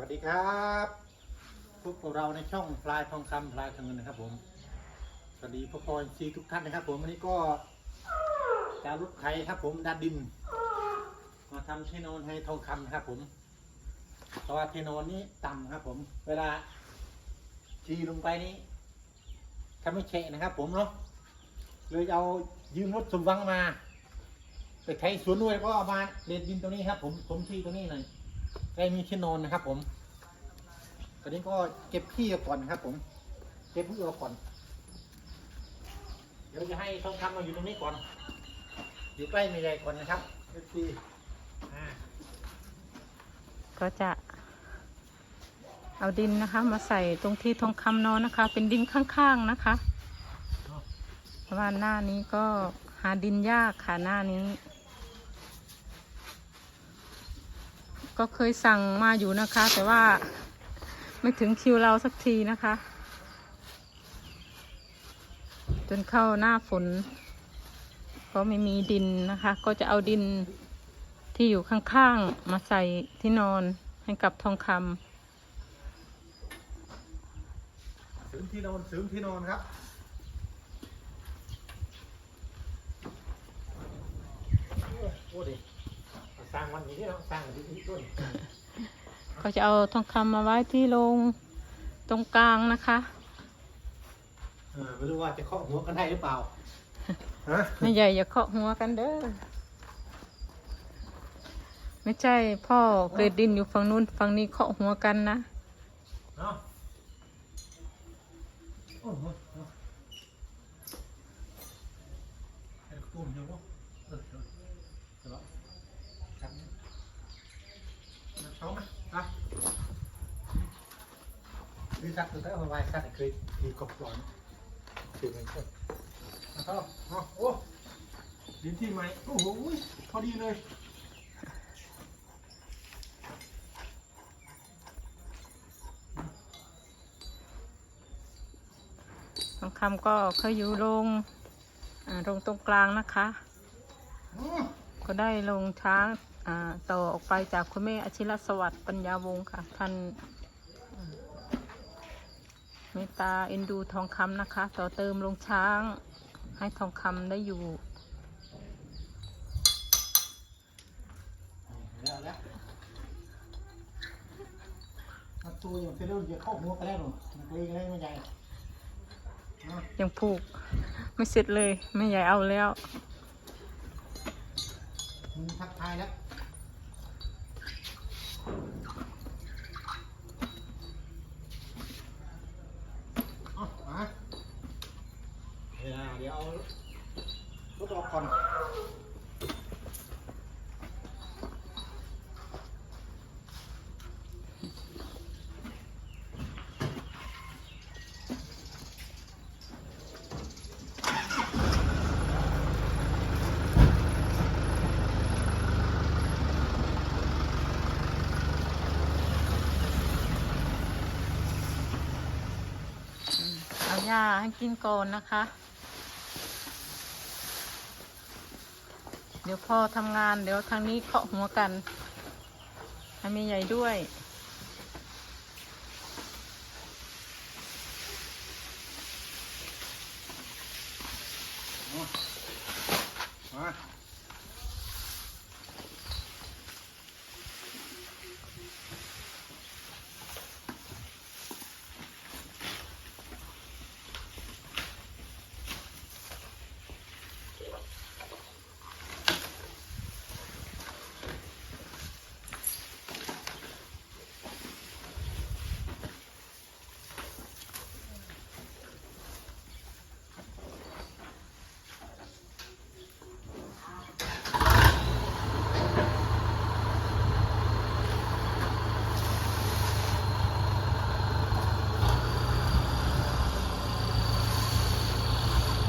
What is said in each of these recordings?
วัสดีครับพวกเราในช่องพลายทองคำพลายทองเงินนะครับ ผม สวัสดีพ่อพรซีทุกท่านนะครับ ผมวันนี้ก็จะรถไถครับ ผมดัดดิน มาทำที่นอนให้ทองคำนะครับ ผมเพราะว่าที่นอนนี้ต่ำครับ ผม เวลาชีลงไปนี้ถ้าไม่แฉะนะครับ ผมเนาะเลยเอายืมรถสมวังมา ไปไถสวนด้วยก็เอามาเด็ดดินตรงนี้ครับ ผมถมที่ตรงนี้หน่อย ได้มีที่นอนนะครับ ผม ตอนนี้ก็เก็บขี้ก่อนนะครับ ผม เก็บขี้ออกก่อน เดี๋ยวจะให้ทองคำมาอยู่ตรงนี้ก่อน อยู่ใกล้ม่ใหญ่ก่อนนะครับเอฟซีอ่าก็จะเอาดินนะคะ มาใส่ตรงที่ทองคำนอนนะคะ เป็นดินข้างๆนะคะเพราะว่าหน้านี้ก็หาดินยากค่ะหน้านี้ ก็เคยสั่งมาอยู่นะคะ แต่ว่าไม่ถึงคิวเราสักทีนะคะ จนเข้าหน้าฝน ก็ไม่มีดินนะคะ ก็จะเอาดินที่อยู่ข้างๆ มาใส่ที่นอนให้กับทองคำถึงที่นอนถึงที่นอนครับโอ้ดิ สร้างวันนี้เราสร้างที่นี่ต้นำก็จะเอาทองคำมาไว้ที่โรงตรงกลางนะคะ เออไม่รู้ว่าจะเคาะหัวกันได้หรือเปล่าฮะไม่ใหญ่อย่าเคาะหัวกันเด้อ ไม่ใช่พ่อเกรดดินอยู่ฝั่งนู้นฝั่งนี้เคาะหัวกันนะเนาะโอ้โหเนาะไอ้ตุ้มอยู่ปะเออเออเดี๋ยวครับมาเช้ามาไป ดีสักตัวแต่เอาไว้สักเคยดีกบหลอนถึงเงินคนมาเข้าเอาโอ้ดินที่ใหม่โอ้โหพอดีเลยทองคำก็เคยอยู่โรงอ่าโรงตรงกลางนะคะ ก็ได้ลงช้างต่อออกไปจากคุณแม่อชิรสวัสดิ์ปัญญาวงศ์ค่ะ ท่าน เมตตาเอ็นดูทองคำนะคะ ต่อเติมลงช้าง ให้ทองคำได้อยู่แล้วมาตัวอย่างเซลล์จะเข้าหัวกันแล้วหนูมันเกรงเลยไม่ใหญ่ยังผูก ไม่เสร็จเลย ไม่ใหญ่เอาแล้วทักทายแล้วเอามาเดี๋ยว เอารถออกก่อนเอาหญ้าให้กินก่อนนะคะ เดี๋ยวพ่อทำงานเดี๋ยวทางนี้เคาะหัวกันให้มีใหญ่ด้วย มา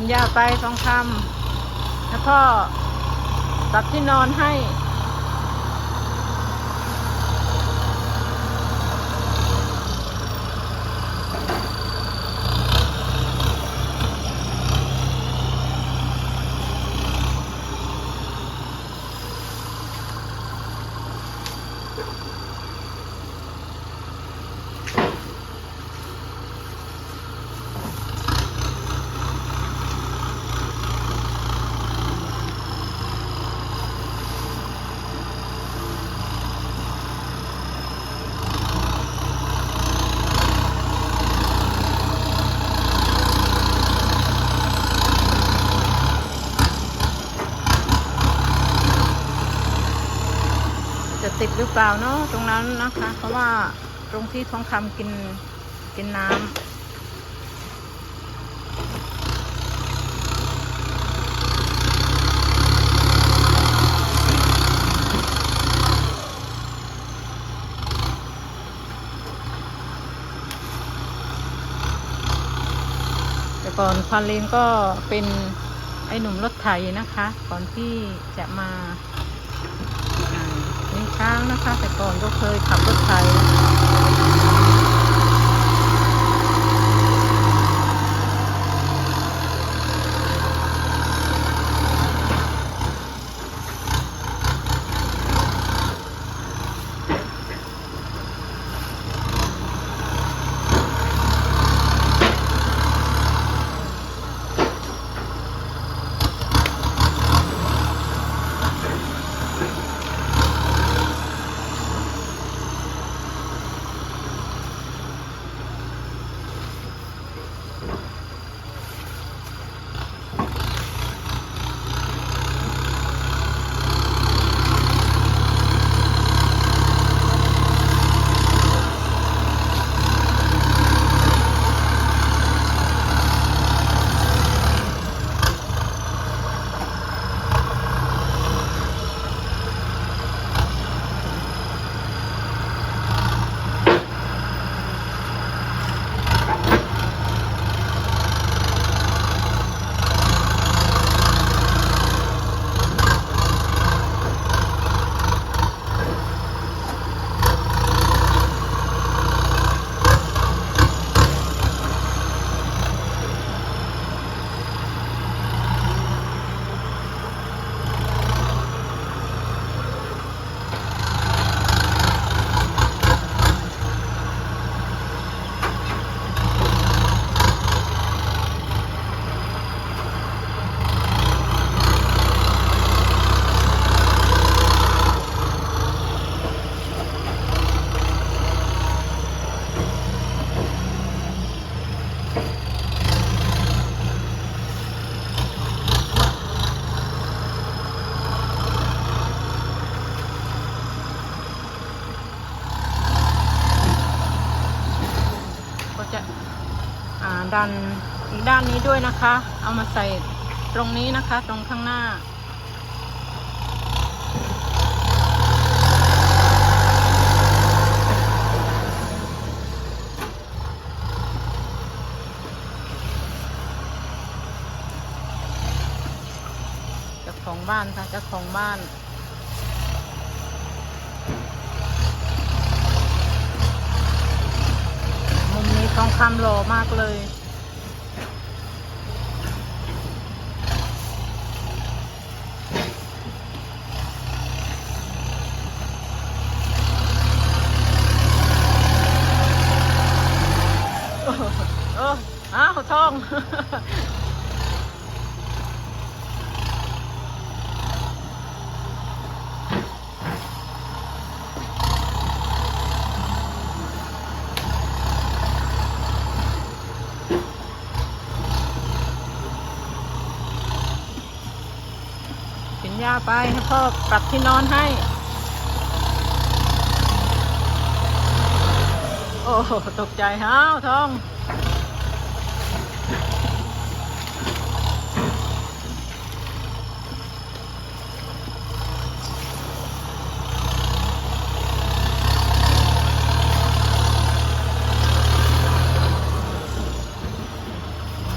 กินยาไปสองคำแล้วพ่อปรับที่นอนให้ ติดหรือเปล่าเนาะตรงนั้นนะคะ เพราะว่าตรงที่ทองคำกินกินน้ำแต่ก่อนพาเลงก็เป็นไอ้หนุ่มรถไถนะคะ ก่อนที่จะมา ช้างนะคะ แต่ก่อนก็เคยขับรถไถนะคะ ดันอีกด้านนี้ด้วยนะคะ เอามาใส่ตรงนี้นะคะ ตรงข้างหน้าจ้าของบ้านค่ะจ้าของบ้านมุมนี้ทองคำหล่อมากเลย โอ้โหโอ้อ้าวทอง กิน ยาไปให้พ่อปรับที่นอนให้ โอ้ตกใจฮาวทอง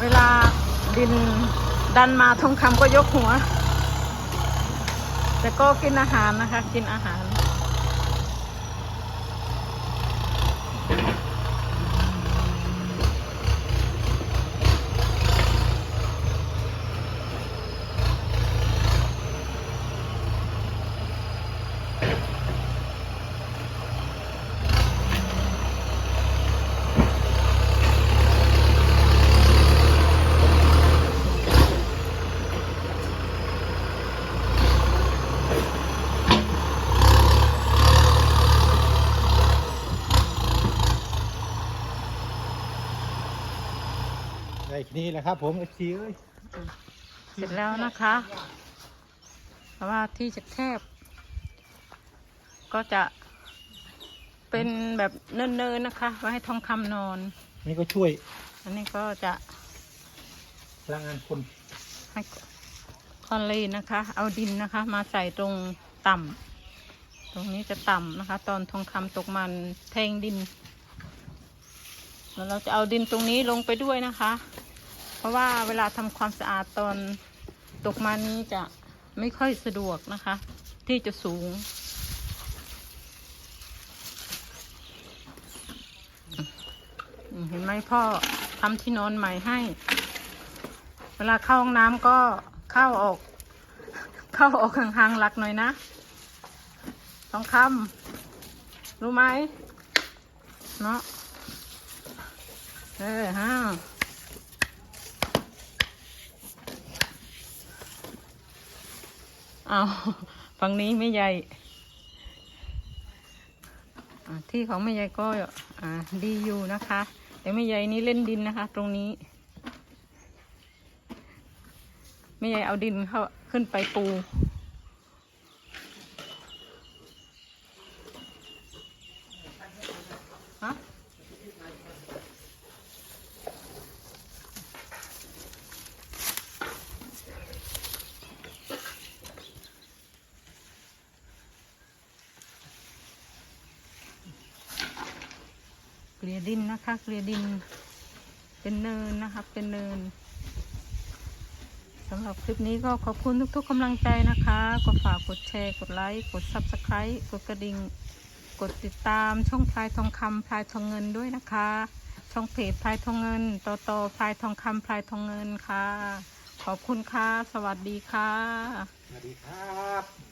เวลาดิน ดันมาทองคำก็ยกหัว แต่ก็กินอาหารนะคะ กินอาหาร นี้แหละครับ ผมเอฟซีเอ้ยเสร็จแล้วนะคะเพราะว่าที่จะแคบ ก็จะเป็นแบบเนินๆนะคะ ไว้ให้ทองคำนอน นี่ก็ช่วยอันนี้ก็จะพลังงานคนให้คอนเลนนะคะ เอาดินนะคะ มาใส่ตรงต่ำตรงนี้จะต่ำนะคะ ตอนทองคำตกมันแทงดิน แล้วเราจะเอาดินตรงนี้ลงไปด้วยนะคะ เพราะว่าเวลาทำความสะอาดตอนตกมันนี้จะไม่ค่อยสะดวกนะคะ ที่จะสูง เห็นไหมพ่อทำที่นอนใหม่ให้ เวลาเข้าห้องน้ำก็เข้าออก เข้าออกห่างๆหลักหน่อยนะทองคำรู้ไหมเนาะเออฮะ เอาฝั่งนี้ไม่ใหญ่ที่ของแม่ใหญ่ก็ดีอยู่นะคะแต่แม่ใหญ่นี้เล่นดินนะคะ ตรงนี้ไม่ใหญ่เอาดินเข้าขึ้นไปปู กลี่ยดินนะคะเกลี่ยดิน เป็นเนินนะคะเป็นเนินสำหรับคลิปนี้ก็ขอบคุณทุกๆกำลังใจนะคะก็ฝากกดแชร์กดไลค์กด Subscribe กดกระดิ่งกดติดตามช่องพลายทองคำพลายทองเงินด้วยนะคะ ช่องเพจพลายทองเงินต่อต่อพลายทองคำพลายทองเงินค่ะ ขอบคุณค่ะ สวัสดีค่ะ สวัสดีครับ